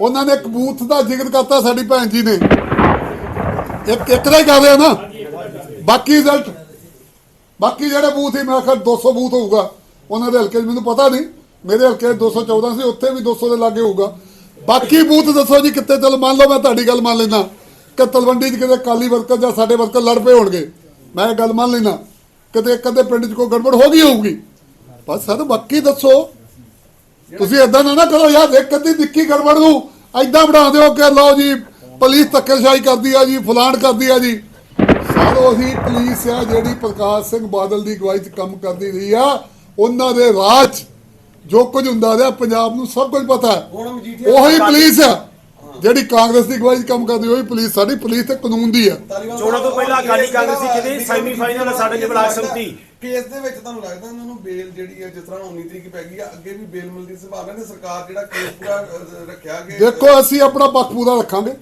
ਉਹਨਾਂ ਨੇ ਇੱਕ ਦਾ ਜ਼ਿਕਰ ਕਰਤਾ, ਸਾਡੀ ਭੈਣ ਜੀ ਨੇ। ਇੱਕ ਇੱਕ ਦਾ ਹੀ ਕਰ ਰਿਹਾ ਨਾ। ਬਾਕੀ ਰਿਜ਼ਲਟ ਬਾਕੀ ਜਿਹੜੇ ਬੂਥ ਹੀ ਮੈਂ ਕਿਹਾ 200 ਬੂਥ ਹੋਊਗਾ। ਉਹਨਾਂ ਦੇ ਹਲਕੇ ਮੈਨੂੰ ਪਤਾ ਨਹੀਂ। ਮੇਰੇ ਹਲਕੇ 214 ਸੀ ਉੱਥੇ ਵੀ 200 ਦੇ ਲਾਗੇ ਹੋਊਗਾ। ਬਾਕੀ ਬੂਥ ਦੱਸੋ ਜੀ ਕਿੱਥੇ, ਚਲ ਮੰਨ ਲਓ ਮੈਂ ਤੁਹਾਡੀ ਗੱਲ ਮੰਨ ਲੈਣਾ ਕਿ ਤਲਵੰਡੀ 'ਚ ਕਿਤੇ ਕਾਲੀ ਵਰਕਰ ਜਾਂ ਸਾਡੇ ਵਰਕਰ ਲੜ ਪਏ ਹੋਣਗੇ। ਮੈਂ ਇਹ ਗੱਲ ਮੰਨ ਲੈਣਾ ਕਿਤੇ ਕਦੇ ਪਿੰਡ 'ਚ ਕੋਈ ਗੜਬੜ ਹੋ ਗਈ ਹੋਊਗੀ। ਪਰ ਸਰ, ਬਾਕੀ ਦੱਸੋ। ਤੁਸੀਂ ਇਦਾਂ ਨਾ ਨਾ ਕਰੋ ਯਾਰ ਇੱਕ ਅੱਧੀ ਨਿੱਕੀ ਗੜਬੜ ਨੂੰ ਐਦਾਂ ਬਣਾ ਦਿਓ ਕਿ ਲਓ ਜੀ ਪੁਲਿਸ ਧੱਕੇਸ਼ਾਹੀ ਕਰਦੀ ਆ ਜੀ ਫਲਾਣ ਕਰਦੀ ਆ ਜੀ। ਸਾਰੋ ਹੀ ਪੁਲਿਸ ਆ ਜਿਹੜੀ ਪ੍ਰਕਾਸ਼ ਸਿੰਘ ਬਾਦਲ ਦੀ ਅਗਵਾਈ 'ਚ ਕੰਮ ਕਰਦੀ ਰਹੀ ਆ। ਉਹਨਾਂ ਦੇ ਰਾਜ ਜੋ ਕੁਝ ਹੁੰਦਾ ਰਿਹਾ ਪੰਜਾਬ ਨੂੰ ਸਭ ਕੁਝ ਪਤਾ ਹੈ। ਉਹੀ ਪੁਲਿਸ ਆ। ਜਿਹੜੀ ਕਾਂਗਰਸ ਦੀ ਅਗਵਾਈ 'ਚ ਕੰਮ ਕਰਦੀ ਉਹੀ ਪੁਲਿਸ ਸਾਡੀ ਪੁਲਿਸ ਤੇ ਕਾਨੂੰਨ ਦੀ ਆ। ਚੋਣਾਂ ਤੋਂ ਪਹਿਲਾਂ ਅਕਾਲੀ ਕਾਂਗਰਸੀ ਕਿਤੇ ਸੈਮੀਫਾਈਨਲ ਸਾਡੇ ਚ ਬਲਾਕ ਸੰਮਤੀ। ਕੇਸ ਦੇ ਵਿੱਚ ਤੁਹਾਨੂੰ ਲੱਗਦਾ ਇਹਨਾਂ ਨੂੰ ਬੇਲ ਜਿਹੜੀ ਹੈ ਜਿਸ ਤਰ੍ਹਾਂ 19 ਤਰੀਕ ਪੈ ਗਈ ਆ ਅੱਗੇ ਵੀ ਬੇਲ ਮਿਲਦੀ ਸੰਭਾਵਨਾ ਨੇ ਸਰਕਾਰ ਜਿਹੜਾ ਕੇਸ ਪੂਰਾ ਰੱਖਿਆ ਕਿ ਦੇਖੋ ਅਸੀਂ ਆਪਣਾ ਪੱਖ ਪੂਰਾ ਰੱਖਾਂਗੇ।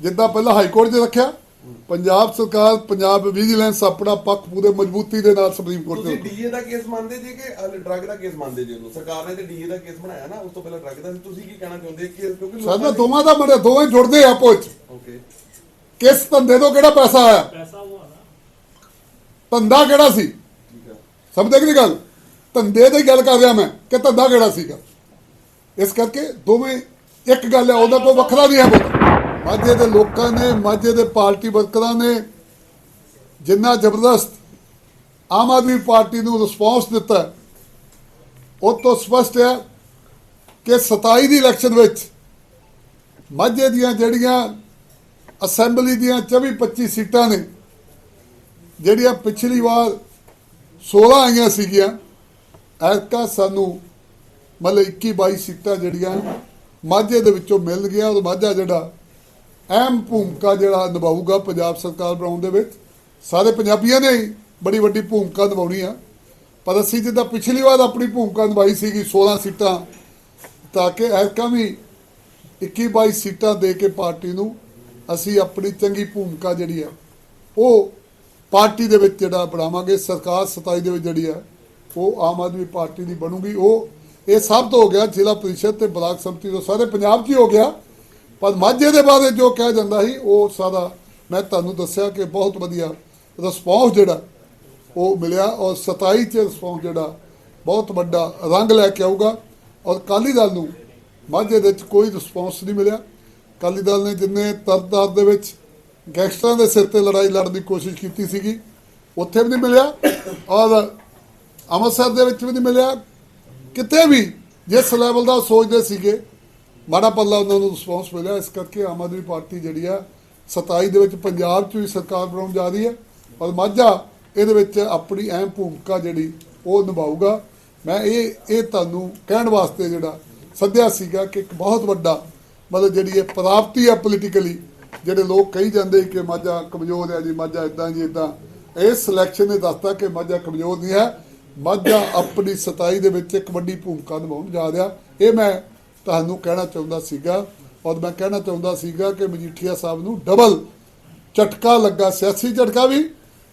ਜਿੱਦਾਂ ਪਹਿਲਾਂ ਹਾਈ ਕੋਰਟ 'ਚ ਰੱਖਿਆ ਪੰਜਾਬ ਸਰਕਾਰ ਪੰਜਾਬ ਵਿਜੀਲੈਂਸ ਆਪਣਾ ਪੱਖ ਪੂਰੇ ਮਜ਼ਬੂਤੀ ਦੇ ਨਾਲ ਸੁਪਰੀਮ ਕੋਰਟ ਤੁਸੀਂ ਰੱਖੂ। ਡੀਏ ਦਾ ਕੇਸ ਮੰਨਦੇ ਜੀ ਕਿ ਡਰੱਗ ਦਾ ਕੇਸ ਮੰਨਦੇ ਜੀ ਉਹਨੂੰ? ਸਰਕਾਰ ਨੇ ਤੇ ਡੀਏ ਦਾ ਕੇਸ ਬਣਾਇਆ ਨਾ ਉਸ ਤੋਂ ਪਹਿਲਾਂ ਡਰੱਗ ਦਾ ਸੀ। ਤੁਸੀਂ ਕੀ ਕਹਿਣਾ ਚਾਹੁੰਦੇ ਕਿ ਕਿਉਂਕਿ ਸਾਡਾ ਦੋਵਾਂ ਦਾ ਮੜੇ ਦੋਵੇਂ ਜੁੜਦੇ ਆ ਆਪੋ ਵਿੱਚ। ਓਕੇ ਕਿਸ ਧੰਦੇ ਤੋਂ ਕਿਹੜਾ ਪੈਸਾ ਆਇਆ? ਪੈਸਾ ਉਹ ਆ ਨਾ। ਧੰਦਾ ਕਿਹੜਾ ਸੀ? ਸਮਝਦੇ ਕਿ ਨਹੀਂ ਗੱਲ? ਧੰਦੇ ਦੀ ਗੱਲ ਕਰ ਰਿਹਾ ਮੈਂ ਕਿ ਧੰਦਾ ਕਿਹੜਾ ਸੀਗਾ? ਇਸ ਕਰਕੇ ਦੋਵੇਂ ਇੱਕ ਗੱਲ ਹੈ, ਉਹਦਾ ਕੋਈ ਵੱਖਰਾ ਨਹੀਂ ਹੈ ਬੋਲ ਮਾਝੇ ਦੇ ਲੋਕਾਂ ਨੇ, ਮਾਝੇ ਦੇ ਪਾਰਟੀ ਵਰਕਰਾਂ ਨੇ ਜਿੰਨਾ ਜ਼ਬਰਦਸਤ ਆਮ ਆਦਮੀ ਪਾਰਟੀ ਨੂੰ ਰਿਸਪੌਂਸ ਦਿੱਤਾ ਉਹ ਤੋਂ ਸਪਸ਼ਟ ਹੈ ਕਿ 27 ਦੀ ਇਲੈਕਸ਼ਨ ਵਿੱਚ ਮਾਝੇ ਦੀਆਂ ਜਿਹੜੀਆਂ ਅਸੈਂਬਲੀ ਦੀਆਂ 24 25 ਸੀਟਾਂ ਨੇ, ਜਿਹੜੀਆਂ ਪਿਛਲੀ ਵਾਰ 16 ਆਈਆਂ ਸੀਗੀਆਂ। ਐਤਕਾ ਸਾਨੂੰ ਮਤਲਬ 21 22 ਸੀਟਾਂ ਜਿਹੜੀਆਂ ਮਾਝੇ ਦੇ ਵਿੱਚੋਂ ਮਿਲ ਗਿਆ ਉਹ ਮਾਝਾ ਜਿਹੜਾ ਅਹਿਮ ਭੂਮਿਕਾ ਜਿਹੜਾ ਨਿਭਾਊਗਾ ਪੰਜਾਬ ਸਰਕਾਰ ਬਣਾਉਣ ਦੇ ਵਿੱਚ। ਸਾਰੇ ਪੰਜਾਬੀਆਂ ਨੇ ਬੜੀ ਵੱਡੀ ਭੂਮਿਕਾ ਨਿਭਾਉਣੀ ਆ। ਪਰ ਅਸੀਂ ਜਿੱਦਾਂ ਪਿਛਲੀ ਵਾਰ ਆਪਣੀ ਭੂਮਿਕਾ ਨਿਭਾਈ ਸੀਗੀ 16 ਸੀਟਾਂ, ਤਾਂ ਕਿ ਐਤਕਾ ਵੀ 21 22 ਸੀਟਾਂ ਦੇ ਕੇ ਪਾਰਟੀ ਨੂੰ ਅਸੀਂ ਆਪਣੀ ਚੰਗੀ ਭੂਮਿਕਾ ਜਿਹੜੀ ਆ, ਉਹ ਪਾਰਟੀ ਦੇ ਵਿੱਚ ਜਿਹੜਾ ਬਣਾਵਾਂਗੇ, ਸਰਕਾਰ 27 ਦੇ ਵਿੱਚ ਜਿਹੜੀ ਹੈ, ਉਹ ਆਮ ਆਦਮੀ ਪਾਰਟੀ ਦੀ ਬਣੂਗੀ। ਉਹ, ਇਹ ਸਭ ਤੋਂ ਹੋ ਗਿਆ ਜ਼ਿਲ੍ਹਾ ਪ੍ਰੀਸ਼ਦ ਤੇ ਬਲਾਕ ਸੰਮਤੀ ਤੋਂ। ਸਾਰੇ ਪੰਜਾਬ 'ਚ ਹੀ ਹੋ ਗਿਆ। ਪਰ ਮਾਝੇ ਦੇ ਬਾਰੇ ਜੋ ਕਿਹਾ ਜਾਂਦਾ ਸੀ, ਉਹ ਸਾਰਾ ਮੈਂ ਤੁਹਾਨੂੰ ਦੱਸਿਆ ਕਿ ਬਹੁਤ ਵਧੀਆ ਰਿਸਪੌਂਸ ਜਿਹੜਾ, ਉਹ ਮਿਲਿਆ ਔਰ 27 ਚ ਰਿਸਪੌਂਸ ਜਿਹੜਾ, ਬਹੁਤ ਵੱਡਾ ਰੰਗ ਲੈ ਕੇ ਆਊਗਾ। ਔਰ ਅਕਾਲੀ ਦਲ ਨੂੰ ਮਾਝੇ ਦੇ ਵਿੱਚ ਕੋਈ ਰਿਸਪੌਂਸ ਨਹੀਂ ਮਿਲਿਆ। ਅਕਾਲੀ ਦਲ ਨੇ ਜਿੰਨੇ ਤਰਤਾਰ ਦੇ ਵਿੱਚ ਗੈਂਗਸਟਰਾਂ ਦੇ ਸਿਰ ਤੇ ਲੜਾਈ ਲੜਨ ਦੀ ਕੋਸ਼ਿਸ਼ ਕੀਤੀ ਸੀਗੀ। ਉੱਥੇ ਵੀ ਨਹੀਂ ਮਿਲਿਆ। ਔਰ ਅੰਮ੍ਰਿਤਸਰ ਦੇ ਵਿੱਚ ਵੀ ਨਹੀਂ ਮਿਲਿਆ। ਕਿਤੇ ਵੀ ਜਿਸ ਲੈਵਲ ਦਾ ਸੋਚਦੇ ਸੀਗੇ, ਮਾੜਾ ਪੱਲਾ ਉਹਨਾਂ ਨੂੰ ਰਿਸਪੌਂਸ ਮਿਲਿਆ। ਇਸ ਕਰਕੇ ਆਮ ਆਦਮੀ ਪਾਰਟੀ ਜਿਹੜੀ ਆ 27 ਦੇ ਵਿੱਚ ਪੰਜਾਬ 'ਚ ਵੀ ਸਰਕਾਰ ਬਣਾਉਣ ਜਾ ਰਹੀ ਹੈ। ਔਰ ਮਾਝਾ ਇਹਦੇ ਵਿੱਚ ਆਪਣੀ ਅਹਿਮ ਭੂਮਿਕਾ ਜਿਹੜੀ, ਉਹ ਨਿਭਾਊਗਾ। ਮੈਂ ਇਹ ਇਹ ਤੁਹਾਨੂੰ ਕਹਿਣ ਵਾਸਤੇ ਜਿਹੜਾ ਸੱਦਿਆ ਸੀਗਾ ਕਿ ਇੱਕ ਬਹੁਤ ਵੱਡਾ ਮਤਲਬ ਜਿਹੜੀ ਇਹ ਪ੍ਰਾਪਤੀ ਆ ਪੋਲੀਟੀਕਲੀ ਜਿਹੜੇ ਲੋਕ ਕਹੀ ਜਾਂਦੇ ਕਿ ਮਾਝਾ ਕਮਜ਼ੋਰ ਹੈ ਜੀ, ਮਾਝਾ ਇਦਾਂ ਜੀ ਇਦਾਂ ਇਸ ਸਿਲੈਕਸ਼ਨ ਨੇ ਦੱਸਤਾ ਕਿ ਮਾਝਾ ਕਮਜ਼ੋਰ ਨਹੀਂ ਹੈ। ਮਾਝਾ ਆਪਣੀ 27 ਦੇ ਵਿੱਚ ਇੱਕ ਵੱਡੀ ਭੂਮਿਕਾ ਨਿਭਾਉਣ ਜਾ ਰਿਹਾ। ਇਹ ਮੈਂ ਤੁਹਾਨੂੰ ਕਹਿਣਾ ਚਾਹੁੰਦਾ ਸੀਗਾ ਔਰ ਮੈਂ ਕਹਿਣਾ ਚਾਹੁੰਦਾ ਸੀਗਾ ਕਿ ਮਜੀਠੀਆ ਸਾਹਿਬ ਨੂੰ ਡਬਲ ਝਟਕਾ ਲੱਗਾ, ਸਿਆਸੀ ਝਟਕਾ ਵੀ।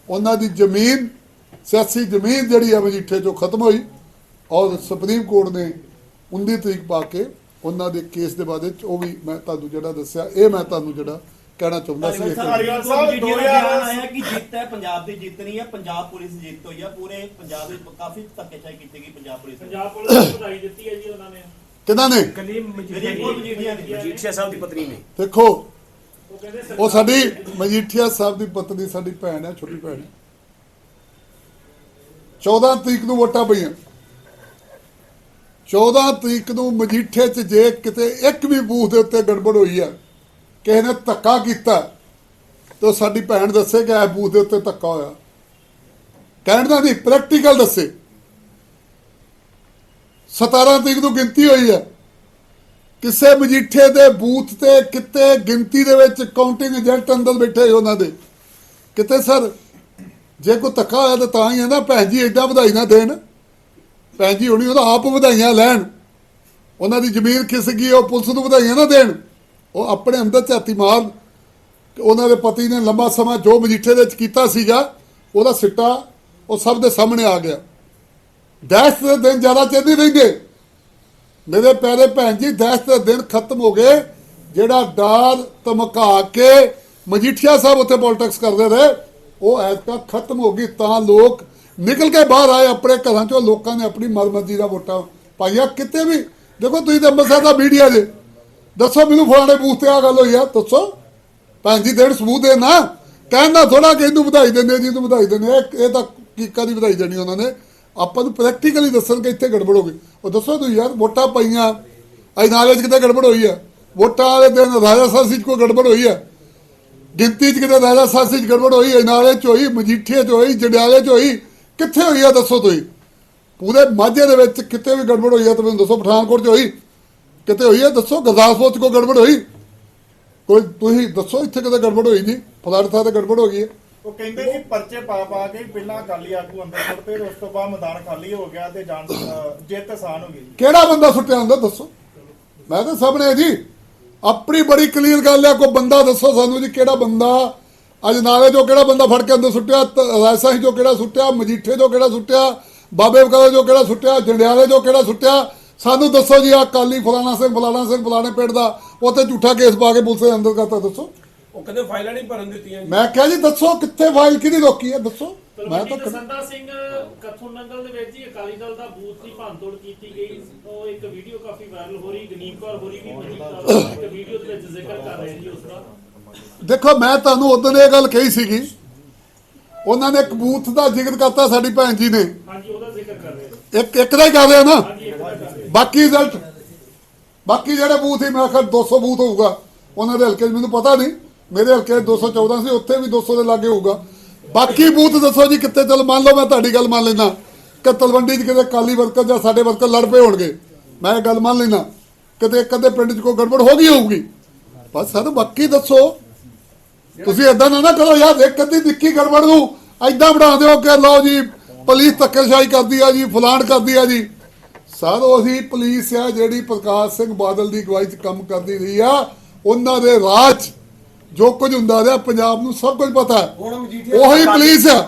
ਉਹਨਾਂ ਦੀ ਜ਼ਮੀਨ, ਸਿਆਸੀ ਜ਼ਮੀਨ ਜਿਹੜੀ ਹੈ ਮਜੀਠੇ ਚੋਂ ਖਤਮ ਹੋਈ ਔਰ ਸੁਪਰੀਮ ਕੋਰਟ ਨੇ 19 ਤਰੀਕ ਪਾ ਕੇ ਉਹਨਾਂ ਦੇ ਕੇਸ ਦੇ ਬਾਰੇ ਉਹ ਵੀ ਮੈਂ ਤੁਹਾਨੂੰ ਜਿਹੜਾ ਦੱਸਿਆ ਇਹ ਮੈਂ ਤੁਹਾਨੂੰ ਜਿਹੜਾ ਕਹਿਣਾ ਚਾਹੁੰਦਾ ਸੀ ਇੱਕ ਧਾਲੀਵਾਲ ਸਾਹਿਬ ਦਾ 2000 ਬਿਆਨ ਆਇਆ ਕਿ ਜਿੱਤ ਹੈ ਪੰਜਾਬ ਦੀ ਜਿੱਤ ਨਹੀਂ ਹੈ ਪੰਜਾਬ ਪੁਲਿਸ ਜਿੱਤ ਹੋਈ ਹੈ ਪੂਰੇ ਪੰਜਾਬ ਵਿੱਚ ਕਾਫੀ ਧੱਕੇਸ਼ਾਹੀ ਕੀਤੀ ਗਈ ਪੰਜਾਬ ਪੁਲਿਸ ਨੇ। ਪੰਜਾਬ ਪੁਲਿਸ ਨੂੰ ਵਧਾਈ ਦਿੱਤੀ ਹੈ ਜੀ ਉਹਨਾਂ ਨੇ। ਕਿਹਨਾਂ ਨੇ? ਗਰੀਬ ਮਜੀਠੀਆ ਸਾਹਿਬ ਦੀ ਪਤਨੀ ਨੇ। ਦੇਖੋ ਉਹ ਕਹਿੰਦੇ ਉਹ ਸਾਡੀ ਮਜੀਠੀਆ ਸਾਹਿਬ ਦੀ ਪਤਨੀ ਸਾਡੀ ਭੈਣ ਹੈ ਛੋਟੀ ਭੈਣ ਹੈ। 14 ਤਰੀਕ ਨੂੰ ਵੋਟਾਂ ਪਈਆਂ। 14 ਤਰੀਕ ਨੂੰ ਮਜੀਠੇ 'ਚ ਜੇ ਕਿਤੇ ਇੱਕ ਵੀ ਬੂਥ ਦੇ ਉੱਤੇ ਗੜਬੜ ਹੋਈ ਹੈ ਕਿਸੇ ਨੇ ਧੱਕਾ ਕੀਤਾ, ਤਾਂ ਉਹ ਸਾਡੀ ਭੈਣ ਦੱਸੇ ਕਿ ਇਹ ਬੂਥ ਦੇ ਉੱਤੇ ਧੱਕਾ ਹੋਇਆ। ਕਹਿਣ ਦਾ ਨਹੀਂ ਪ੍ਰੈਕਟੀਕਲ ਦੱਸੇ। 17 ਤਰੀਕ ਨੂੰ ਗਿਣਤੀ ਹੋਈ ਹੈ ਕਿਸੇ ਮਜੀਠੇ ਦੇ ਬੂਥ ਤੇ ਕਿਤੇ ਗਿਣਤੀ ਦੇ ਵਿੱਚ ਕਾਊਂਟਿੰਗ ਏਜੰਟ ਅੰਦਰ ਬੈਠੇ ਹੋਏ ਉਹਨਾਂ ਦੇ। ਕਿਤੇ ਸਰ, ਜੇ ਕੋਈ ਧੱਕਾ ਹੋਇਆ ਤਾਂ ਤਾਂ ਹੀ ਹੈ ਨਾ, ਭੈਣ ਜੀ ਐਡਾ ਵਧਾਈ ਨਾ ਦੇਣ। ਭੈਣ ਜੀ, ਹੁਣੀ ਉਹਦਾ ਆਪ ਵਧਾਈਆਂ ਲੈਣ। ਉਹਨਾਂ ਦੀ ਜ਼ਮੀਨ ਖਿਸ ਗਈ, ਉਹ ਪੁਲਿਸ ਨੂੰ ਵਧਾਈਆਂ ਨਾ ਦੇਣ। ਉਹ ਆਪਣੇ ਅੰਦਰ ਝਾਤੀ ਮਾਰ। ਉਹਨਾਂ ਦੇ ਪਤੀ ਨੇ ਲੰਬਾ ਸਮਾਂ ਜੋ ਮਜੀਠੇ ਦੇ ਵਿੱਚ ਕੀਤਾ ਸੀਗਾ, ਉਹਦਾ ਸਿੱਟਾ ਉਹ ਸਭ ਦੇ ਸਾਹਮਣੇ ਆ ਗਿਆ। ਦਹਿਸ਼ਤ ਦੇ ਦਿਨ ਜ਼ਿਆਦਾ ਚਿਰ ਨਹੀਂ ਰਹਿੰਦੇ। ਮੇਰੇ ਪਿਆਰੇ ਭੈਣ ਜੀ, ਦਹਿਸ਼ਤ ਦੇ ਦਿਨ ਖਤਮ ਹੋ ਗਏ, ਜਿਹੜਾ ਡਰ ਧਮਕਾ ਕੇ ਮਜੀਠੀਆ ਸਾਹਿਬ ਉੱਥੇ ਪੋਲਿਟਿਕਸ ਕਰਦੇ ਰਹੇ, ਉਹ ਐਤਕਾ ਖਤਮ ਹੋ ਗਈ, ਤਾਂ ਲੋਕ ਨਿਕਲ ਕੇ ਬਾਹਰ ਆਏ ਆਪਣੇ ਘਰਾਂ ਚੋਂ, ਲੋਕਾਂ ਨੇ ਆਪਣੀ ਮਰਮਰਜ਼ੀ ਦਾ ਵੋਟਾਂ ਪਾਈਆਂ। ਕਿਤੇ ਵੀ, ਦੇਖੋ ਤੁਸੀਂ ਤਾਂ ਅੰਮ੍ਰਿਤਸਰ ਦਾ ਮੀਡੀਆ ਜੇ। ਦੱਸੋ ਮੈਨੂੰ ਫਲਾਣੇ ਬੂਥ ਤੇ ਆ ਗੱਲ ਹੋਈ ਆ, ਦੱਸੋ। ਭੈਣ ਜੀ, ਦੇਣ ਸਬੂਤ ਦੇ ਨਾ। ਕਹਿੰਦਾ ਥੋੜਾ ਕਿ ਇਹਨੂੰ ਵਧਾਈ ਦਿੰਦੇ ਜੀ, ਇਹਨੂੰ ਵਧਾਈ ਦਿੰਦੇ ਇਹ ਤਾਂ ਕੀ ਕਦੀ ਵਧਾਈ ਦੇਣੀ ਉਹਨਾਂ ਨੇ। ਆਪਾਂ ਨੂੰ ਪ੍ਰੈਕਟੀਕਲੀ ਦੱਸਣ ਕਿ ਇੱਥੇ ਗੜਬੜ ਹੋ ਗਈ। ਉਹ ਦੱਸੋ ਤੁਸੀਂ ਯਾਰ, ਵੋਟਾਂ ਪਈਆਂ। ਅਜ ਨਾਲੇ 'ਚ ਕਿਤੇ ਗੜਬੜ ਹੋਈ ਆ। ਵੋਟਾਂ ਵਾਲੇ ਦਿਨ ਰਾਜਾ ਸਾਸੀ 'ਚ ਕੋਈ ਗੜਬੜ ਹੋਈ ਆ। ਗਿਣਤੀ 'ਚ ਕਿਤੇ ਰਾਜਾ ਸਾਸੀ 'ਚ ਗੜਬੜ ਹੋਈ ਅਜਨਾਲੇ 'ਚ ਹੋਈ ਮਜੀਠੀਏ 'ਚ ਹੋਈ, ਜੰਡਿਆਲੇ 'ਚ ਹੋਈ। ਕਿੱਥੇ ਹੋਈ ਆ ਦੱਸੋ ਤੁਸੀਂ? ਪੂਰੇ ਮਾਝੇ ਦੇ ਵਿੱਚ ਕਿਤੇ ਵੀ ਗੜਬੜ ਹੋਈ ਆ ਤਾਂ ਮੈਨੂੰ ਦੱਸੋ ਪਠਾਨਕੋਟ 'ਚ ਹੋਈ? ਕਿਤੇ ਹੋਈ ਆ ਦੱਸੋ? ਗੁਰਦਾਸਪੁਰ 'ਚ ਕੋਈ ਗੜਬੜ ਹੋਈ? ਕੋਈ ਤੁਸੀਂ ਦੱਸੋ ਇੱਥੇ ਕਿਤੇ ਗੜਬੜ ਹੋਈ ਜੀ ਫਲਾਣੇ ਥਾਂ ਤੇ ਗੜਬੜ ਹੋ ਗਈ ਹੈ ਉਹ ਕਹਿੰਦੇ ਕਿ ਪਰਚੇ ਪਾ ਪਾ ਕੇ ਪਹਿਲਾਂ ਅਕਾਲੀ ਆਗੂ ਅੰਦਰ ਸੁੱਟਦੇ ਤੇ ਉਸ ਤੋਂ ਬਾਅਦ ਮੈਦਾਨ ਖਾਲੀ ਹੋ ਗਿਆ ਤੇ ਅਹ ਜਿੱਤ ਆਸਾਨ ਹੋ ਗਈ। ਕਿਹੜਾ ਬੰਦਾ ਸੁੱਟਿਆ ਹੁੰਦਾ ਦੱਸੋ? ਮੈਂ ਤਾਂ ਸਾਹਮਣੇ ਜੀ ਆਪਣੀ ਬੜੀ ਕਲੀਅਰ ਗੱਲ ਹੈ ਕੋਈ ਬੰਦਾ ਦੱਸੋ ਸਾਨੂੰ ਜੀ ਕਿਹੜਾ ਬੰਦਾ ਅੱਜ ਨਾਲੇ ਚੋਂ ਕਿਹੜਾ ਬੰਦਾ ਫੜ ਕੇ ਅੰਦਰ ਸੁੱਟਿਆ ਰਾਜਸਾਹੀ ਚੋਂ ਕਿਹੜਾ ਸੁੱਟਿਆ ਮਜੀਠੇ ਚੋਂ ਕਿਹੜਾ ਸੁੱਟਿਆ ਬਾਬੇ ਬਕਾਲੇ ਚੋਂ ਕਿਹੜਾ ਸੁੱਟਿਆ ਜੰਡਿਆਲੇ ਚੋਂ ਕਿਹੜਾ ਸੁੱਟਿਆ? ਸਾਨੂੰ ਦੱਸੋ ਜੀ ਆ ਕਾਲੀ ਫਲਾਣਾ ਸਿੰਘ ਫਲਾਣਾ ਸਿੰਘ ਫਲਾਣੇ ਪਿੰਡ ਦਾ ਉੱਥੇ ਝੂਠਾ ਕੇਸ ਪਾ ਕੇ ਪੁਲਿਸ ਦੇ ਅੰਦਰ ਕਰਤਾ ਦੱਸੋ। ਉਹ ਕਹਿੰਦੇ ਫਾਈਲਾਂ ਨਹੀਂ ਭਰਨ ਦਿੱਤੀਆਂ ਮੈਂ ਕਿਹਾ ਜੀ ਦੱਸੋ ਕਿੱਥੇ ਫਾਈਲ ਕਿਹਦੀ ਰੋਕੀ ਹੈ ਦੱਸੋ। ਮੈਂ ਤਾਂ ਦਸੰਦਾ ਸਿੰਘ ਕਥੂ ਨੰਗਲ ਦੇ ਵਿੱਚ ਹੀ ਅਕਾਲੀ ਦਲ ਦਾ ਬੂਥ ਦੀ ਭੰਨਤੋੜ ਕੀਤੀ ਗਈ। ਉਹ ਇੱਕ ਵੀਡੀਓ ਕਾਫੀ ਵਾਇਰਲ ਹੋ ਰਹੀ ਗਨੀਮ ਕੌਰ ਹੋ ਰਹੀ ਵੀ ਮਜੀਦ ਇੱਕ ਵੀਡੀਓ ਦੇ ਵਿੱਚ ਜ਼ਿਕਰ ਕਰ ਰਹੇ ਜੀ ਉਸ ਦਾ। ਦੇਖੋ ਮੈਂ ਤੁਹਾਨੂੰ ਉਦੋਂ ਇਹ ਗੱਲ ਕਹੀ ਸੀਗੀ। ਉਹਨਾਂ ਨੇ ਇੱਕ ਬੂਥ ਦਾ ਜ਼ਿਕਰ ਕਰਤਾ ਸਾਡੀ ਭੈਣ ਜੀ ਨੇ। ਹਾਂਜੀ ਉਹਦਾ ਜ਼ਿਕਰ ਕਰ ਰਹੇ ਇੱਕ ਇੱਕ ਦਾ ਹੀ ਕਰ ਰਿਹਾ ਨਾ? ਬਾਕੀ ਰਿਜ਼ਲਟ ਬਾਕੀ ਜਿਹੜੇ ਬੂਥ ਸੀ ਮੈਂ ਕਿਹਾ 200 ਬੂਥ ਹੋਊਗਾ। ਉਹਨਾਂ ਦੇ ਹਲਕੇ ਮੈਨੂੰ ਪਤਾ ਨਹੀਂ। ਮੇਰੇ ਹਲਕੇ 'ਚ 214 ਸੀ ਉੱਥੇ ਵੀ 200 ਦੇ ਲਾਗੇ ਹੋਊਗਾ। ਬਾਕੀ ਬੂਥ ਦੱਸੋ ਜੀ ਕਿੱਥੇ ਚਲ ਮੰਨ ਲਓ ਮੈਂ ਤੁਹਾਡੀ ਗੱਲ ਮੰਨ ਲੈਣਾ ਕਿ ਤਲਵੰਡੀ 'ਚ ਕਿਤੇ ਕਾਲੀ ਵਰਕਰ ਜਾਂ ਸਾਡੇ ਵਰਕਰ ਲੜ ਪਏ ਹੋਣਗੇ। ਮੈਂ ਇਹ ਗੱਲ ਮੰਨ ਲੈਣਾ ਕਿਤੇ ਇੱਕ ਅੱਧੇ ਪਿੰਡ 'ਚ ਕੋਈ ਗੜਬੜ ਹੋ ਗਈ ਹੋਊਗੀ? ਬਸ ਸਾਨੂੰ ਬਾਕੀ ਦੱਸੋ। ਤੁਸੀਂ ਏਦਾਂ ਨਾ ਨਾ ਕਰੋ ਯਾਰ ਇੱਕ ਅੱਧੀ ਨਿੱਕੀ ਗੜਬੜ ਨੂੰ ਐਦਾਂ ਬਣਾ ਦਿਓ ਕਿ ਲਓ ਜੀ ਪੁਲਿਸ ਧੱਕੇਸ਼ਾਹੀ ਕਰਦੀ ਆ ਜੀ ਫਲਾਣ ਕਰਦੀ ਆ ਜੀ। ਸਰ ਉਹੀ ਪੁਲਿਸ ਆ ਜਿਹੜੀ ਪ੍ਰਕਾਸ਼ ਸਿੰਘ ਬਾਦਲ ਦੀ ਅਗਵਾਈ 'ਚ ਕੰਮ ਕਰਦੀ ਰਹੀ ਆ। ਉਹਨਾਂ ਦੇ ਰਾਜ 'ਚ ਜੋ ਕੁਝ ਹੁੰਦਾ ਰਿਹਾ ਪੰਜਾਬ ਨੂੰ ਸਭ ਕੁਝ ਪਤਾ ਹੈ। ਉਹੀ ਪੁਲਿਸ ਆ।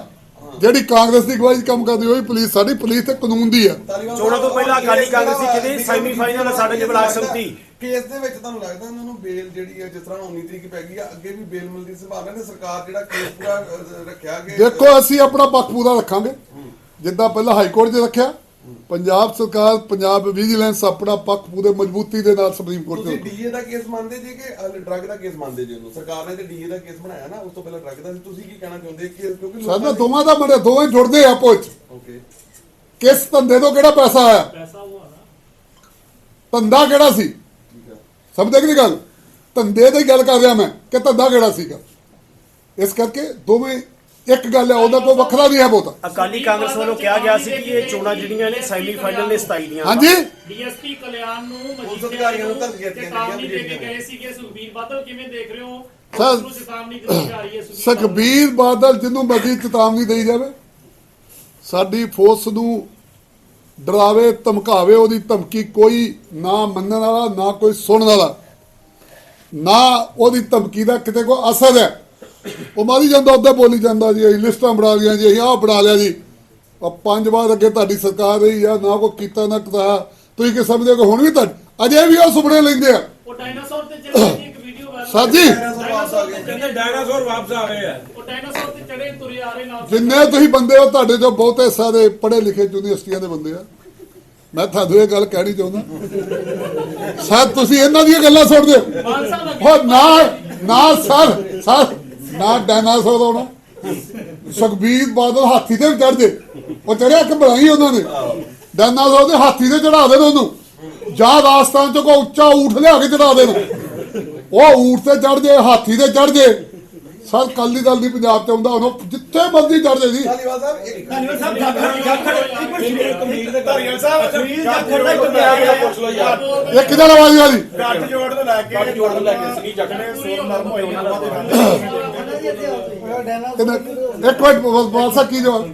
ਜਿਹੜੀ ਕਾਂਗਰਸ ਦੀ ਅਗਵਾਈ 'ਚ ਕੰਮ ਕਰਦੀ ਉਹੀ ਪੁਲਿਸ ਸਾਡੀ ਪੁਲਿਸ ਤੇ ਕਾਨੂੰਨ ਦੀ ਆ। ਚੋਣਾਂ ਤੋਂ ਪਹਿਲਾਂ ਅਕਾਲੀ ਕਾਂਗਰਸੀ ਕਹਿੰਦੇ ਕੇਸ ਸੈਮੀਫਾਈਨਲ ਸਾਡੇ ਲਈ ਬਲਾਕ ਸੰਮਤੀ। ਕੇਸ ਦੇ ਵਿੱਚ ਤੁਹਾਨੂੰ ਲੱਗਦਾ ਉਹਨਾਂ ਨੂੰ ਬੇਲ ਜਿਹੜੀ ਹੈ ਜਿਸ ਤਰ੍ਹਾਂ 19 ਤਰੀਕ ਪੈ ਗਈ ਆ ਅੱਗੇ ਵੀ ਬੇਲ ਮਿਲਦੀ ਦੀ ਸੰਭਾਵਨਾ ਨੇ ਸਰਕਾਰ ਜਿਹੜਾ ਕੇਸ ਪੂਰਾ ਅਹ, ਰੱਖਿਆ ਕਿ ਦੇਖੋ ਅਸੀਂ ਆਪਣਾ ਪੱਖ ਪੂਰਾ ਰੱਖਾਂਗੇ। ਜਿੱਦਾਂ ਪਹਿਲਾਂ ਹਾਈ ਕੋਰਟ 'ਚ ਰੱਖਿਆ ਪੰਜਾਬ ਸਰਕਾਰ ਪੰਜਾਬ ਵਿਜੀਲੈਂਸ ਆਪਣਾ ਪੱਖ ਪੂਰੇ ਮਜ਼ਬੂਤੀ ਦੇ ਨਾਲ ਸੁਪਰੀਮ ਕੋਰਟ 'ਚ ਤੁਸੀਂ ਰੱਖੂ। ਡੀਏ ਦਾ ਕੇਸ ਮੰਨਦੇ ਜੀ ਕਿ ਡਰੱਗ ਦਾ ਕੇਸ ਮੰਨਦੇ ਜੀ ਉਹਨੂੰ? ਸਰਕਾਰ ਨੇ ਤੇ ਡੀਏ ਦਾ ਕੇਸ ਬਣਾਇਆ ਨਾ ਉਸ ਤੋਂ ਪਹਿਲਾਂ ਡਰੱਗ ਦਾ ਸੀ। ਤੁਸੀਂ ਕੀ ਕਹਿਣਾ ਚਾਹੁੰਦੇ ਕਿ ਕਿਉਂਕਿ ਸਾਡਾ ਦੋਵਾਂ ਦਾ ਮੜੇ ਦੋਵੇਂ ਜੁੜਦੇ ਆ ਆਪੋ 'ਚ ਓਕੇ ਕਿਸ ਧੰਦੇ ਤੋਂ ਕਿਹੜਾ ਪੈਸਾ ਆਇਆ? ਪੈਸਾ ਉਹ ਆ ਨਾ। ਧੰਦਾ ਕਿਹੜਾ ਸੀ? ਸਮਝਦੇ ਕਿ ਨਹੀਂ ਗੱਲ? ਧੰਦੇ ਦੀ ਗੱਲ ਕਰ ਰਿਹਾ ਮੈਂ ਕਿ ਧੰਦਾ ਕਿਹੜਾ ਸੀਗਾ? ਇਸ ਕਰਕੇ ਦੋਵੇਂ ਇੱਕ ਗੱਲ ਹੈ ਉਹਦਾ ਕੋਈ ਵੱਖਰਾ ਨਹੀਂ ਹੈ ਬਹੁਤਾ। ਅਕਾਲੀ ਕਾਂਗਰਸ ਵੱਲੋਂ ਕਿਹਾ ਗਿਆ ਸੀ ਕਿ ਇਹ ਚੋਣਾਂ ਜਿਹੜੀਆਂ ਨੇ ਸੈਮੀਫਾਈਨਲ ਨੇ 27 ਦੀਆਂ। ਹਾਂਜੀ। ਡੀਐਸਪੀ ਕਲਿਆਣ ਨੂੰ ਅਧਿਕਾਰੀਆਂ ਨੂੰ ਧਮਕੀਆਂ ਦਿੱਤੀਆਂ ਚੇਤਾਵਨੀ ਦੇ ਕੇ ਗਏ ਸੀਗੇ ਸੁਖਬੀਰ ਬਾਦਲ ਕਿਵੇਂ ਦੇਖ ਰਹੇ ਹੋ? ਸਰ, ਉਸ ਨੂੰ ਚੇਤਾਵਨੀ ਦਿੱਤੀ ਜਾ ਰਹੀ ਹੈ ਸੁਖਬੀਰ ਬਾਦਲ ਸੁਖਬੀਰ ਬਾਦਲ ਜਿਹਨੂੰ ਮਰਜ਼ੀ ਚੇਤਾਵਨੀ ਦੇਈ ਜਾਵੇ ਸਾਡੀ ਫੋਰਸ ਨੂੰ ਡਰਾਵੇ, ਧਮਕਾਵੇ, ਉਹਦੀ ਧਮਕੀ ਕੋਈ ਨਾ ਮੰਨਣ ਵਾਲਾ, ਨਾ ਕੋਈ ਸੁਣਨ ਵਾਲਾ। ਨਾ ਉਹਦੀ ਧਮਕੀ ਦਾ ਕਿਤੇ ਕੋਈ ਅਸਰ ਹੈ। ਉਹ ਮਾਰੀ ਜਾਂਦਾ, ਉਹਦੇ ਬੋਲੀ ਜਾਂਦਾ ਜੀ, ਅਸੀਂ ਲਿਸਟਾਂ ਬਣਾ ਲਈਆਂ ਜੀ, ਅਸੀਂ ਆਹ ਬਣਾ ਲਿਆ ਜੀ। ਆ ਪੰਜ ਵਾਰ ਅੱਗੇ ਤੁਹਾਡੀ ਸਰਕਾਰ ਰਹੀ ਆ, ਨਾ ਕੋਈ ਕੀਤਾ, ਨਾ ਕਰਾਇਆ ਤੁਸੀਂ ਕੀ ਸਮਝਦੇ ਹੋ ਹੁਣ ਵੀ ਤੁਹਾਡੇ ਅਜੇ ਵੀ ਉਹ ਸੁਪਨੇ ਲੈਂਦੇ ਆ। ਉਹ ਡਾਇਨਾਸੌਰ ਤੇ ਚੜੇ ਸਰ ਜੀ। ਡਾਇਨਾਸੌਰ ਵਾਪਸ ਆ ਗਏ ਆ। ਉਹ ਡਾਇਨਾਸੌਰ ਤੇ ਚੜੇ ਤੁਰੇ ਆ ਰਹੇ ਨਾਲ। ਜਿੰਨੇ ਤੁਸੀਂ ਬੰਦੇ ਹੋ ਤੁਹਾਡੇ ਚੋਂ ਬਹੁਤੇ ਸਾਰੇ ਪੜ੍ਹੇ ਲਿਖੇ ਯੂਨੀਵਰਸਿਟੀਆਂ ਦੇ ਬੰਦੇ ਆ। ਮੈਂ ਤੁਹਾਨੂੰ ਇਹ ਗੱਲ ਕਹਿਣੀ ਚਾਹੁੰਦਾ। ਸਰ ਤੁਸੀਂ ਇਹਨਾਂ ਦੀਆਂ ਗੱਲਾਂ ਹੋ। ਸਾਹਿਬ ਅੱਗੇ ਉਹ ਨਾ ਨਾ ਸਰ ਸਰ ਨਾ ਡਾਇਨਾਸੌਰ ਹੋਣਾ। ਸੁਖਬੀਰ ਬਾਦਲ ਹਾਥੀ ਤੇ ਚੜਦੇ ਉਹ ਚੜਿਆ ਕਿ ਬਣਾਈ ਉਹਨਾਂ ਨੇ। ਡਾਇਨਾਸੌਰ ਦੇ ਹਾਥੀ ਤੇ ਚੜਾ ਦੇਣ ਉਹਨੂੰ। ਜਾਂ ਰਾਜਸਥਾਨ ਚ ਕੋ ਉੱਚਾ ਊਠ ਲਿਆ ਕੇ ਚੜਾ ਦੇਣ। ਉਹ ਊਠ ਤੇ ਚੜ ਜੇ ਹਾਥੀ ਤੇ ਚੜ ਜੇ। ਸਰ ਕੱਲ ਦੀ ਗੱਲ ਨਹੀਂ ਪੰਜਾਬ ਚ ਆਉਂਦਾ ਉਹਨੂੰ ਜਿੱਥੇ ਮਰਜ਼ੀ ਚੜ ਜੇ ਜੀ। ਧਾਲੀਵਾਲ ਸਾਹਿਬ ਇੱਕ ਧਾਰੀਵਾਲ ਸਾਹਿਬ ਸੁਨੀਲ ਜਾਖੜ ਦਾ ਇੱਕ ਪੁੱਛ ਲਓ ਯਾਰ। ਇੱਕ ਜਣਾ ਆਵਾਜ਼ ਵਾਲੀ ਗੱਠ ਜੋੜ ਤੋਂ ਲੈ ਕੇ ਗੱਠ ਜੋੜ ਤੋਂ ਲੈ ਕੇ ਜਾਖੜ ਨਰਮ ਹੋਏ ਕਿੰਨਾ- ਇੱਕ ਮਿੰਟ ਬਾਲਸਾ ਕੀ ਜਵਾਬ?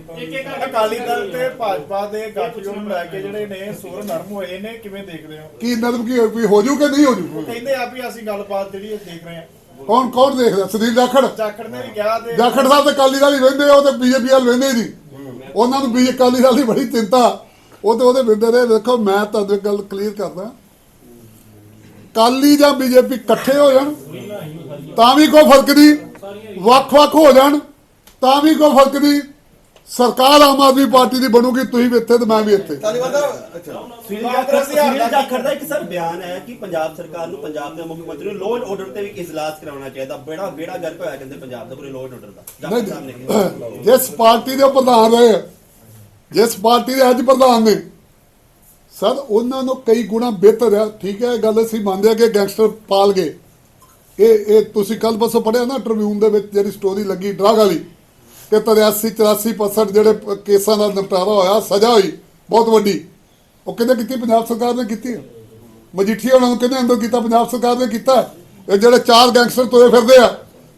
ਅਕਾਲੀ ਦਲ ਤੇ ਭਾਜਪਾ ਦੇ ਗੱਠ ਜੋੜ ਨੂੰ ਲੈ ਕੇ ਜਿਹੜੇ ਨੇ ਸੋਰ ਨਰਮ ਹੋਏ ਨੇ ਕਿਵੇਂ ਦੇਖਦੇ ਹੋ? ਕੀ ਨਰਮ ਕੀ ਹੋਈ ਹੋ ਜੂ ਕਿ ਨਹੀਂ ਹੋ ਜੂ? ਕਹਿੰਦੇ ਆ ਵੀ ਅਸੀਂ ਗੱਲਬਾਤ ਜਿਹੜੀ ਇਹ ਦੇਖ ਰਹੇ ਹਾਂ। ਕੌਣ ਕੌਣ ਦੇਖਦਾ ਸੁਨੀਲ ਜਾਖੜ? ਜਾਖੜ ਨੇ ਵੀ ਕਿਹਾ ਤੇ ਜਾਖੜ ਸਾਹਿਬ ਤੇ ਕਾਲੀ ਵਾਲੀ ਵਹਿੰਦੇ ਆ, ਉਹ ਤੇ ਬੀਜੇਪੀ ਵਾਲ ਵਹਿੰਦੇ ਜੀ ਉਹਨਾਂ ਨੂੰ ਬੀਜੇ ਕਾਲੀ ਵਾਲੀ ਬੜੀ ਚਿੰਤਾ। ਉਹ ਤੇ ਉਹਦੇ ਬਿੰਦੇ ਨੇ ਦੇਖੋ ਮੈਂ ਤੁਹਾਨੂੰ ਗੱਲ ਕਲੀਅਰ ਕਰਦਾ। ਕਾਲੀ ਜਾਂ ਬੀਜੇਪੀ ਇਕੱਠੇ ਹੋ ਜਾਣ ਤਾਂ ਵੀ ਕੋਈ ਫ਼ਰਕ ਨਹੀਂ। ਵੱਖ-ਵੱਖ ਹੋ ਜਾਣ ਤਾਂ ਵੀ ਕੋਈ ਫ਼ਰਕ ਨਹੀਂ। ਸਰਕਾਰ ਆਮ ਆਦਮੀ ਪਾਰਟੀ ਦੀ ਬਣੂਗੀ ਤੁਸੀਂ ਵੀ ਇੱਥੇ ਤੇ ਮੈਂ ਵੀ ਇੱਥੇ। ਤਾਲੀਬਾਨ ਸਾਹਿਬ ਅੱਛਾ। ਸੁਨੀਲ ਜਾਖੜ ਸੁਨੀਲ ਜਾਖੜ ਦਾ ਇੱਕ ਸਰ ਬਿਆਨ ਹੈ ਕਿ ਪੰਜਾਬ ਸਰਕਾਰ ਨੂੰ ਪੰਜਾਬ ਦੇ ਮੁੱਖ ਮੰਤਰੀ ਨੂੰ ਲਾਅ ਐਂਡ ਆਰਡਰ ਤੇ ਵੀ ਇਜਲਾਸ ਕਰਾਉਣਾ ਚਾਹੀਦਾ। ਬੜਾ ਬੇੜਾ ਗਰਕ ਹੋਇਆ ਕਹਿੰਦੇ ਪੰਜਾਬ ਦਾ ਪੂਰੇ ਲਾਅ ਐਂਡ ਆਰਡਰ ਦਾ। ਜਾਖੜ ਸਾਹਿਬ ਨੇ ਕਿਹਾ। ਨਹੀਂ ਜਿਸ ਪਾਰਟੀ ਦੇ ਪ੍ਰਧਾਨ ਰਹੇ ਜਿਸ ਪਾਰਟੀ ਦੇ ਅੱਜ ਪ੍ਰਧਾਨ ਨੇ ਸਰ ਉਹਨਾਂ ਨੂੰ ਕਈ ਗੁਣਾ ਬਿਹਤਰ ਆ। ਠੀਕ ਹੈ ਇਹ ਗੱਲ ਅਸੀਂ ਮੰਨਦੇ ਆ ਕਿ ਗੈਂਗਸਟਰ ਪਾਲ ਗਏ। ਇਹ ਇਹ ਤੁਸੀਂ ਕੱਲ ਬਸੋਂ ਪੜਿਆ ਨਾ ਟ੍ਰਿਬਿਊਨ ਦੇ ਵਿੱਚ ਜਿਹੜੀ ਸਟੋਰੀ ਲੱਗੀ ਡਰਗ ਵਾਲੀ, ਕਿ 83 84% ਜਿਹੜੇ ਕੇਸਾਂ ਦਾ ਨਿਪਟਾਰਾ ਹੋਇਆ, ਸਜ਼ਾ ਹੋਈ, ਬਹੁਤ ਵੱਡੀ। ਉਹ ਕਹਿੰਦੇ ਕੀਤੀ ਪੰਜਾਬ ਸਰਕਾਰ ਨੇ ਕੀਤੀ ਮਜੀਠੀਆ ਉਹਨਾਂ ਨੂੰ ਕਹਿੰਦੇ ਅੰਦਰ ਕੀਤਾ, ਪੰਜਾਬ ਸਰਕਾਰ ਨੇ ਕੀਤਾ ਇਹ ਜਿਹੜੇ ਚਾਰ ਗੈਂਗਸਟਰ ਤੁਰੇ ਫਿਰਦੇ ਆ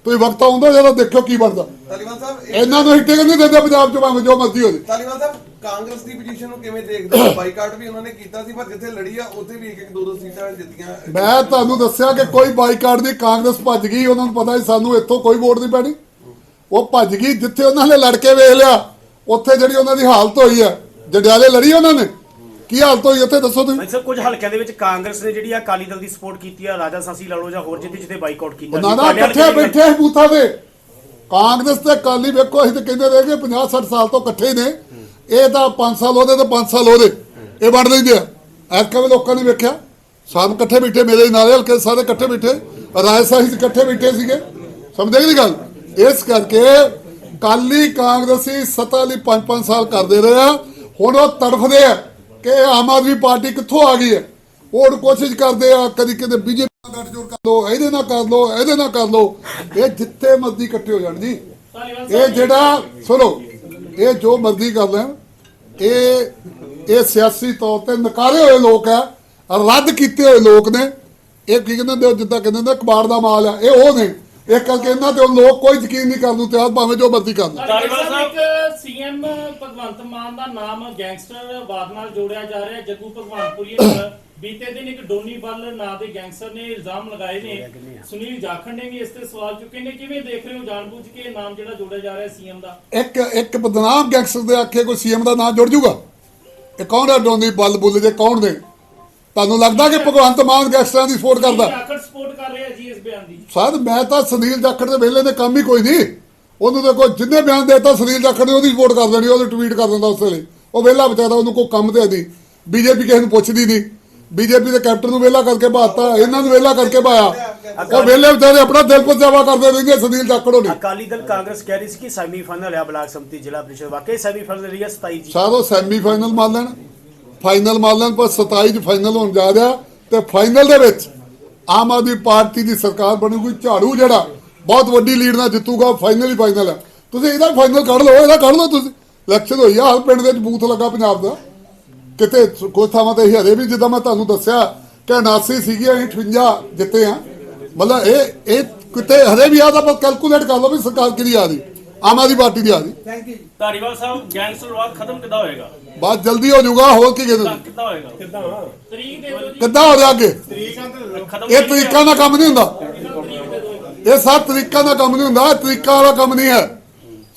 ਤੁਸੀਂ ਵਕਤ ਆਉਂਦਾ ਜਦੋਂ ਦੇਖਿਓ ਕੀ ਬਣਦਾ। ਤਾਲੀਬਾਨ ਸਾਹਿਬ ਇਹ- ਇਹਨਾਂ ਨੂੰ ਹਿੱਟੇ ਨਹੀਂ ਦਿੰਦੇ ਪੰਜਾਬ ਚ ਭਾਵੇਂ ਜੋ ਮਰਜ਼ੀ ਹੋ ਜੇ। ਤਾਲੀਬਾਨ ਸਾਹਿਬ ਕਾਂਗਰਸ ਦੀ ਪੋਜੀਸ਼ਨ ਨੂੰ ਕਿਵੇਂ ਦੇਖਦੇ ਹੋ? ਬਾਈਕਾਟ ਵੀ ਉਹਨਾਂ ਨੇ ਕੀਤਾ ਸੀ ਪਰ ਜਿੱਥੇ ਲੜੀ ਆ ਉੱਥੇ ਵੀ ਇੱਕ ਇੱਕ ਦੋ ਦੋ ਸੀਟਾਂ ਜਿੱਤੀਆਂ। ਮੈਂ ਤੁਹਾਨੂੰ ਦੱਸਿਆ ਕਿ ਕੋਈ ਬਾਈਕਾਟ ਨਹੀਂ ਕਾਂਗਰਸ ਭੱਜ ਗਈ ਉਹਨਾਂ ਨੂੰ ਪਤਾ ਸੀ ਸਾਨੂੰ ਇੱਥੋਂ ਕੋਈ ਵੋਟ ਨਹੀਂ ਪੈਣੀ। ਉਹ ਭੱਜ ਗਈ ਜਿੱਥੇ ਉਹਨਾਂ ਨੇ ਲੜ ਕੇ ਵੇਖ ਲਿਆ ਉੱਥੇ ਜਿਹੜੀ ਉਹਨਾਂ ਦੀ ਹਾਲਤ ਹੋਈ ਹੈ ਜੰਡਿਆਲੇ ਲੜੀ ਉਹਨਾਂ ਨੇ। ਕੀ ਹਾਲਤ ਹੋਈ ਉੱਥੇ ਦੱਸੋ ਤੁਸੀਂ? ਸਰ ਕੁਝ ਹਲਕਿਆਂ ਦੇ ਵਿੱਚ ਕਾਂਗਰਸ ਨੇ ਜਿਹੜੀ ਆ ਅਕਾਲੀ ਦਲ ਦੀ ਸਪੋਰਟ ਕੀਤੀ ਆ ਰਾਜਾ ਸਾਸੀ ਲੜੋ ਜਾਂ ਹੋਰ ਜਿੱਥੇ ਜਿੱਥੇ ਬਾਈਕਾਟ ਕੀਤਾ। ਉਹਨਾਂ ਦਾ ਤੁਹਾਡੇ ਇਕੱਠੇ ਹਲਕੇ ਦੇ ਬੈਠੇ ਸੀ ਬੂਥਾਂ ਤੇ। ਕਾਂਗਰਸ ਤੇ ਅਕਾਲੀ ਵੇਖੋ ਅਸੀਂ ਤਾਂ ਕਹਿੰਦੇ ਰਹੇ ਕਿ 50 60 ਸਾਲ ਤੋਂ ਇਕੱਠੇ ਹੀ ਨੇ। ਇਹ ਤਾਂ 5 ਸਾਲ ਉਹਦੇ ਤੇ 5 ਸਾਲ ਉਹਦੇ। ਇਹ ਵੰਡ ਲੈਂਦੇ ਆ। ਐਤਕਾਂ ਵੀ ਲੋਕਾਂ ਨੇ ਵੇਖਿਆ। ਸਾਨੂੰ ਇਕੱਠੇ ਬੈਠੇ ਮੇਰੇ ਨਾਲੇ ਹਲਕੇ ਸਾਰੇ ਇਕੱਠੇ ਬੈਠੇ। ਰਾਏ ਸਾਹਿਬ ਇਕੱਠੇ ਬੈਠੇ ਸੀਗੇ। ਸਮਝੇ ਦੀ ਗੱਲ? ਇਸ ਕਰਕੇ ਕਾਲੀ ਕਾਂਗਰਸੀ ਸੱਤਾ ਲਈ 5-5 ਸਾਲ ਕਰਦੇ ਰਹੇ ਆ। ਹੁਣ ਉਹ ਤੜਫਦੇ ਆ। ਕਿ ਆਮ ਆਦਮੀ ਪਾਰਟੀ ਕਿੱਥੋਂ ਆ ਗਈ ਹੈ? ਉਹ ਹੁਣ ਕੋਸ਼ਿਸ਼ ਕਰਦੇ ਆ, ਕਦੀ ਕਿਤੇ ਬੀਜੇਪੀ ਨਾਲ ਗੱਠਜੋੜ ਕਰ ਲੋ ਇਹਦੇ ਨਾਲ ਕਰ ਲੋ ਇਹਦੇ ਨਾਲ ਕਰ ਲੋ ਇਹ ਜਿੱਥੇ ਮਰਜ਼ੀ ਇਕੱਠੇ ਹੋ ਜਾਣ ਜੀ। ਇਹ ਜਿਹੜਾ, ਸੁਣੋ, ਇਹ ਜੋ ਮਰਜ਼ੀ ਕਰ ਲੈਣ ਇਹ ਇਹ ਸਿਆਸੀ ਤੌਰ ਤੇ ਨਕਾਰੇ ਹੋਏ ਲੋਕ ਆ ਰੱਦ ਕੀਤੇ ਹੋਏ ਲੋਕ ਨੇ। ਇਹ ਕੀ ਕਹਿੰਦੇ ਹੁੰਦੇ ਜਿੱਦਾਂ ਕਹਿੰਦੇ ਹੁੰਦੇ ਕਬਾੜ ਦਾ ਮਾਲ ਆ ਇਹ ਉਹ ਨੇ। ਇਹ ਕਰਕੇ ਇਹਨਾਂ ਤੇ ਹੁਣ ਲੋਕ ਕੋਈ ਯਕੀਨ ਨਹੀਂ ਕਰਨ ਨੂੰ ਤਿਆਰ ਭਾਵੇਂ ਜੋ ਮਰਜ਼ੀ ਕਰਨ। ਸਾਹਿਬ। ਸੀਐਮ ਭਗਵੰਤ ਮਾਨ ਦਾ ਨਾਮ ਗੈਂਗਸਟਰਵਾਦ ਨਾਲ ਜੋੜਿਆ ਜਾ ਰਿਹਾ। ਜੱਗੂ ਭਗਵਾਨਪੁਰੀ ਬੀਤੇ ਦਿਨ ਇੱਕ ਡੋਨੀ ਬੱਲ ਨਾਂ ਦੇ ਗੈਂਗਸਟਰ ਨੇ ਇਲਜ਼ਾਮ ਲਗਾਏ ਨੇ। ਸੁਨੀਲ ਜਾਖੜ ਨੇ ਵੀ ਇਸ ਤੇ ਸਵਾਲ ਚੁੱਕੇ ਨੇ। ਕਿਵੇਂ ਦੇਖ ਰਹੇ ਹੋ ਜਾਣਬੁੱਝ ਕੇ ਨਾਮ ਜਿਹੜਾ ਜੋੜਿਆ ਜਾ ਰਿਹਾ ਸੀਐਮ ਦਾ? ਇੱਕ ਇੱਕ ਬਦਨਾਮ ਗੈਂਗਸਟਰ ਦੇ ਆਖੇ ਕੋਈ ਸੀਐਮ ਦਾ ਨਾਮ ਜੁੜ ਜੂਗਾ? ਇਹ ਕੌਣ ਹੈ ਡੋਨੀ ਬੱਲ ਬੁੱਲ ਜੇ ਕੌਣ ਨੇ? ਤੁਹਾਨੂੰ ਲੱਗਦਾ ਕਿ ਭਗਵੰਤ ਮਾਨ ਗੈਂਗਸਟਰਾਂ ਦੀ ਸਪੋਰਟ ਕਰਦਾ? ਜਾਖੜ ਸਪੋਰਟ ਕਰ ਰਿਹਾ ਜੀ ਇਸ ਬਿਆਨ ਦੀ ਸਾਧ ਮੈਂ ਤਾਂ ਸੁਨੀਲ ਜਾਖੜ ਦੇ ਵੇਲੇ ਦੇ ਕੰਮ ਹੀ ਕੋਈ ਨਹੀਂ। ਉਹਨੂੰ ਦੇਖੋ ਜਿੰਨੇ ਬਿਆਨ ਦੇਤਾ ਸੁਨੀਲ ਜਾਖੜ ਨੇ ਉਹਦੀ ਸਪੋਰਟ ਕਰ ਦੇਣੀ ਉਹਦੇ ਟਵੀਟ ਕਰ ਦਿੰਦਾ ਉਸ ਵੇਲੇ ਉਹ ਵੇਲਾ ਵਿਚਾਰਾ ਉਹਨੂੰ ਕੋਈ ਕੰਮ ਤੇ ਨਹੀਂ। ਬੀਜੇਪੀ ਕਿਸੇ ਨੂੰ ਪੁੱਛਦੀ ਨਹੀਂ। ਬੀਜੇਪੀ ਦੇ ਕੈਪਟਨ ਨੂੰ ਵੇਲਾ ਕਰਕੇ ਬਾਤਾ ਇਹਨਾਂ ਨੂੰ ਵੇਲਾ ਕਰਕੇ ਪਾਇਆ ਉਹ ਵੇਲੇ ਵਿਚਾਰੇ ਆਪਣਾ ਦਿਲ ਪਰਚਾਵਾ ਕਰਦੇ ਰਹਿੰਦੇ ਸੁਨੀਲ ਜਾਖੜ ਹੋਣੀ। ਅਕਾਲੀ ਦਲ ਕਾਂਗਰਸ ਕਹਿ ਰਹੀ ਸੀ ਕਿ ਸੈਮੀਫਾਈਨਲ ਆ ਬਲਾਕ ਸੰਮਤੀ ਜ਼ਿਲ੍ਹਾ ਪ੍ਰੀਸ਼ਦ। ਵਾਕਈ ਸੈਮੀਫਾਈਨਲ ਰਹੀ ਹੈ 27 ਜੀ। ਸਾਰੋ ਸੈਮੀਫਾਈਨਲ ਮੰਨ ਲੈਣ ਫਾਈਨਲ ਮੰਨ ਲੈਣ ਪਰ 27 ਚ ਫਾਈਨਲ ਹੋਣ ਜਾ ਰਿਹਾ ਤੇ ਫਾਈਨਲ ਦੇ ਵਿੱਚ ਆਮ ਆਦਮੀ ਪਾਰਟੀ ਦੀ ਸਰਕਾਰ ਬਣੂਗੀ ਝਾੜੂ ਜਿਹੜਾ ਬਹੁਤ ਵੱਡੀ ਲੀਡ ਨਾਲ ਜਿੱਤੂਗਾ ਫਾਈਨਲ ਹੀ ਫਾਈਨਲ ਹੈ। ਤੁਸੀਂ ਇਹਦਾ ਫਾਈਨਲ ਕੱਢ ਲਓ, ਇਹਦਾ ਕੱਢ ਲਓ ਤੁਸੀਂ। ਇਲੈਕਸ਼ਨ ਹੋਈ ਆ, ਹਰ ਪਿੰਡ ਦੇ ਵਿੱਚ ਬੂਥ ਲੱਗਾ ਪੰਜਾਬ ਦਾ। ਕਿਤੇ ਕੋਈ ਥਾਵਾਂ ਤੇ ਹਰੇ ਵੀ, ਜਿੱਦਾਂ ਮੈਂ ਤੁਹਾਨੂੰ ਦੱਸਿਆ, ਕਿ 79 ਸੀਗੀ ਅਸੀਂ 58 ਜਿੱਤੇ ਆ। ਮਤਲਬ ਇਹ ਇਹ ਕਿਤੇ ਹਰੇ ਵੀ ਆ ਤਾਂ ਆਪਾਂ ਕੈਲਕੂਲੇਟ ਕਰ ਲਓ ਵੀ ਸਰਕਾਰ ਕਿਹਦੀ ਆ ਰਹੀ ਆਮ ਆਦਮੀ ਪਾਰਟੀ ਦੀ ਆ ਰਹੀ ਧਾਰੀਵਾਲ ਸਾਹਿਬ ਗੈਂਗਸਟਰਵਾਦ ਖਤਮ ਕਿੱਦਾਂ ਹੋਏਗਾ? ਬਾਤ ਜਲਦੀ ਹੋ ਜਾਊਗਾ ਹੋਰ ਕੀ ਕਹਿੰਦੇ ਕਿੱਦਾਂ ਹੋਏਗਾ? ਕਿੱਦਾਂ? ਤਰੀਕ ਦੇ ਦਿਓ ਜੀ। ਕਿੱਦਾਂ ਹੋ ਰਿਹਾ ਅੱਗੇ? ਖਤਮ ਇਹ ਤਰੀਕਾ ਦਾ ਕੰਮ ਨਹੀਂ ਹੁੰਦਾ। ਇਹ ਸਭ ਤਰੀਕਾ ਦਾ ਕੰਮ ਨਹੀਂ ਹੁੰਦਾ ਇਹ ਤਰੀਕਾ ਵਾਲਾ ਕੰਮ ਨਹੀਂ ਹੈ।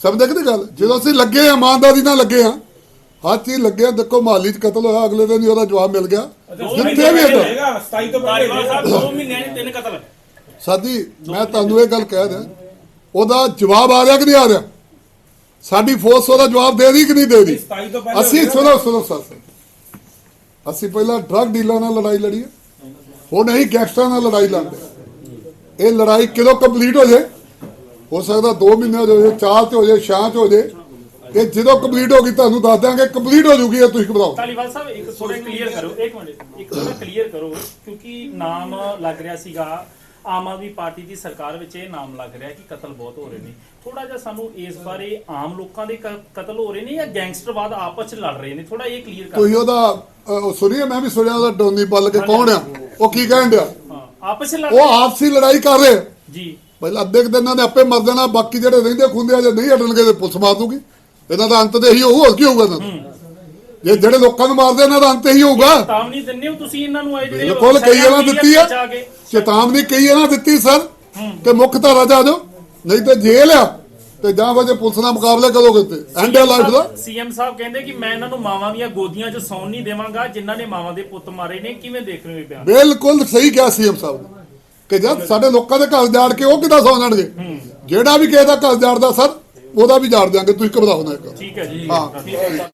ਸਮਝਦੇ ਕਿ ਗੱਲ? ਜਦੋਂ ਅਸੀਂ ਲੱਗੇ ਹਾਂ, ਇਮਾਨਦਾਰੀ ਨਾਲ ਲੱਗੇ ਆ ਹਰ ਚੀਜ਼ ਲੱਗੇ ਆ ਦੇਖੋ ਮਾਲੀ ਚ ਕਤਲ ਹੋਇਆ ਅਗਲੇ ਦਿਨ ਹੀ ਉਹਦਾ ਜਵਾਬ ਮਿਲ ਗਿਆ। ਜਿੱਥੇ ਵੀ ਹੁੰਦਾ ਧਾਰੀਵਾਲ ਸਾਹਿਬ 2 ਮਹੀਨਿਆਂ ਚ ਤਿੰਨ ਕਤਲ। ਸਾਡੀ ਮੈਂ ਤੁਹਾਨੂੰ ਇਹ ਗੱਲ ਕਹਿ ਰਿਹਾ ਉਹਦਾ ਜਵਾਬ ਆ ਰਿਹਾ ਕਿ ਨਹੀਂ ਆ ਰਿਹਾ? ਸਾਡੀ ਫੋਰਸ ਉਹਦਾ ਜਵਾਬ ਦੇ ਰਹੀ ਕਿ ਨਹੀਂ ਦੇ ਰਹੀ? ਅਸੀਂ ਸੁਣੋ ਸੁਣੋ ਸਰ ਅਸੀਂ ਪਹਿਲਾਂ ਡਰਗ ਡੀਲਰ ਨਾਲ ਲੜਾਈ ਲੜੀ ਹੈ। ਹੁਣ ਅਸੀਂ ਗੈਂਗਸਟਰਾਂ ਨਾਲ ਲੜਾਈ ਲੜਦੇ ਇਹ ਲੜਾਈ ਕਦੋਂ ਕੰਪਲੀਟ ਹੋ ਜੇ? ਹੋ ਸਕਦਾ 2 ਮਹੀਨੇ ਹੋ ਜਾਏ 4 ਚ ਹੋ ਜਾਏ 6 ਚ ਹੋ ਜਾਏ। ਇਹ ਜਦੋਂ ਕੰਪਲੀਟ ਹੋ ਗਈ ਤੁਹਾਨੂੰ ਦੱਸ ਦਿਆਂਗੇ ਕੰਪਲੀਟ ਹੋ ਜੂਗੀ ਇਹ ਤੁਸੀਂ ਘਬਰਾਓ। ਧਾਲੀਵਾਲ ਸਾਹਿਬ ਇੱਕ ਥੋੜਾ ਕਲੀਅਰ ਕਰੋ। ਇੱਕ ਮਿੰਟ ਇੱਕ ਥੋੜਾ ਕਲੀਅਰ ਕਰੋ ਕਿਉਂਕਿ ਨਾਮ ਲੱਗ ਰਿਹਾ ਸੀਗਾ। ਆਮ ਆਦਮੀ ਪਾਰਟੀ ਦੀ ਸਰਕਾਰ ਵਿੱਚ ਇਹ ਨਾਮ ਲੱਗ ਰਿਹਾ ਕਿ ਕਤਲ ਬਹੁਤ ਹੋ ਰਹੇ ਨੇ। ਥੋੜਾ ਜਿਹਾ ਸਾਨੂੰ ਇਸ ਬਾਰੇ ਆਮ ਲੋਕਾਂ ਦੇ ਕਤਲ ਹੋ ਰਹੇ ਨੇ ਜਾਂ ਗੈਂਗਸਟਰਵਾਦ ਆਪਸ ਚ ਲੜ ਰਹੇ ਨੇ? ਥੋੜਾ ਇਹ ਕਲੀਅਰ ਕਰੋ ਤੁਸੀਂ ਉਹਦਾ ਸੁਣੀਏ ਮੈਂ ਵੀ ਸੁਣਿਆ ਉਹਦਾ ਡੋਨੀ ਪੱਲ ਕੇ ਕੌਣ ਆ? ਉਹ ਕੀ ਕਹਿਣ ਡਿਆ? ਆਪਸ ਚ ਲੜ ਉਹ ਆਪਸੀ ਲੜਾਈ ਕਰ ਰਹੇ। ਜੀ। ਪਹਿਲਾਂ ਅੱਧੇ ਕੁ ਦਿਨਾਂ ਨੇ ਆਪੇ ਮਰ ਜਾਣਾ ਬਾਕੀ ਜਿਹੜੇ ਰਹਿੰਦੇ ਖੁੰਦੇ ਆ ਜੇ ਨਹੀਂ ਹਟਣਗੇ ਤੇ ਪੁਲਿਸ ਮਾਰ ਦੂਗੀ। ਇਹਨਾਂ ਦਾ ਅੰਤ ਤੇ ਇਹੀ ਹੋਊ ਹੋਰ ਕੀ ਹੋਊਗਾ ਦਾ? ਜੇ ਜਿਹੜੇ ਲੋਕਾਂ ਨੂੰ ਮਾਰਦੇ ਇਹਨਾਂ ਦਾ ਅੰਤ ਇਹੀ ਹੋਊਗਾ। ਚੇਤਾਵਨੀ ਦਿੰਦੇ ਹੋ ਤੁਸੀਂ ਇਹਨਾਂ ਨੂੰ ਇਹ ਜਿਹੜੇ ਬਿਲਕੁਲ ਕਈ ਇਹਨਾਂ ਦਿੱਤੀ ਆ। ਚੇਤਾਵਨੀ ਕਈ ਇਹਨਾਂ ਦਿੱਤੀ ਸਰ। ਕਿ ਮੁੱਖ ਧਾਰਾ ਜਾ ਜਾਓ ਨਹੀਂ ਤੇ ਜੇਲ੍ਹ ਆ। ਤੇ ਜਾਂ ਫਿਰ ਜੇ ਪੁਲਿਸ ਨਾਲ ਮੁਕਾਬਲਾ ਕਰੋਗੇ ਤੇ ਐਂਡ ਲਾਈਫ ਦਾ। ਸੀਐਮ ਸਾਹਿਬ ਕਹਿੰਦੇ ਕਿ ਮੈਂ ਇਹਨਾਂ ਨੂੰ ਮਾਵਾਂ ਦੀਆਂ ਗੋਦੀਆਂ 'ਚ ਸੌਣ ਨਹੀਂ ਦੇਵਾਂਗਾ ਜਿਨ੍ਹਾਂ ਨੇ ਮਾਵਾਂ ਦੇ ਪੁੱਤ ਮਾਰੇ ਨੇ। ਕਿਵੇਂ ਦੇਖ ਰਹੇ ਹੋ ਇਹ ਬਿਆਨ? ਬਿਲਕੁਲ ਸਹੀ ਕਿਹਾ ਸੀਐਮ ਸਾਹਿਬ ਨੇ। ਕਿ ਜਦ ਸਾਡੇ ਲੋਕਾਂ ਦੇ ਘਰ ਜਾੜ ਕੇ ਉਹ ਕਿੱਦਾਂ ਸੌ ਜਾਣਗੇ? ਜਿਹੜਾ ਵੀ ਕਿਸੇ ਦਾ ਘਰ ਜਾੜਦਾ ਸਰ ਉਹਦਾ ਵੀ ਜਾੜ ਦਿਆਂਗੇ। ਤੁਸੀਂ ਘਬਰਾਓ ਨਾ ਇੱਕ। ਠੀਕ ਹੈ ਜੀ। ਹਾਂ। ਹੈ।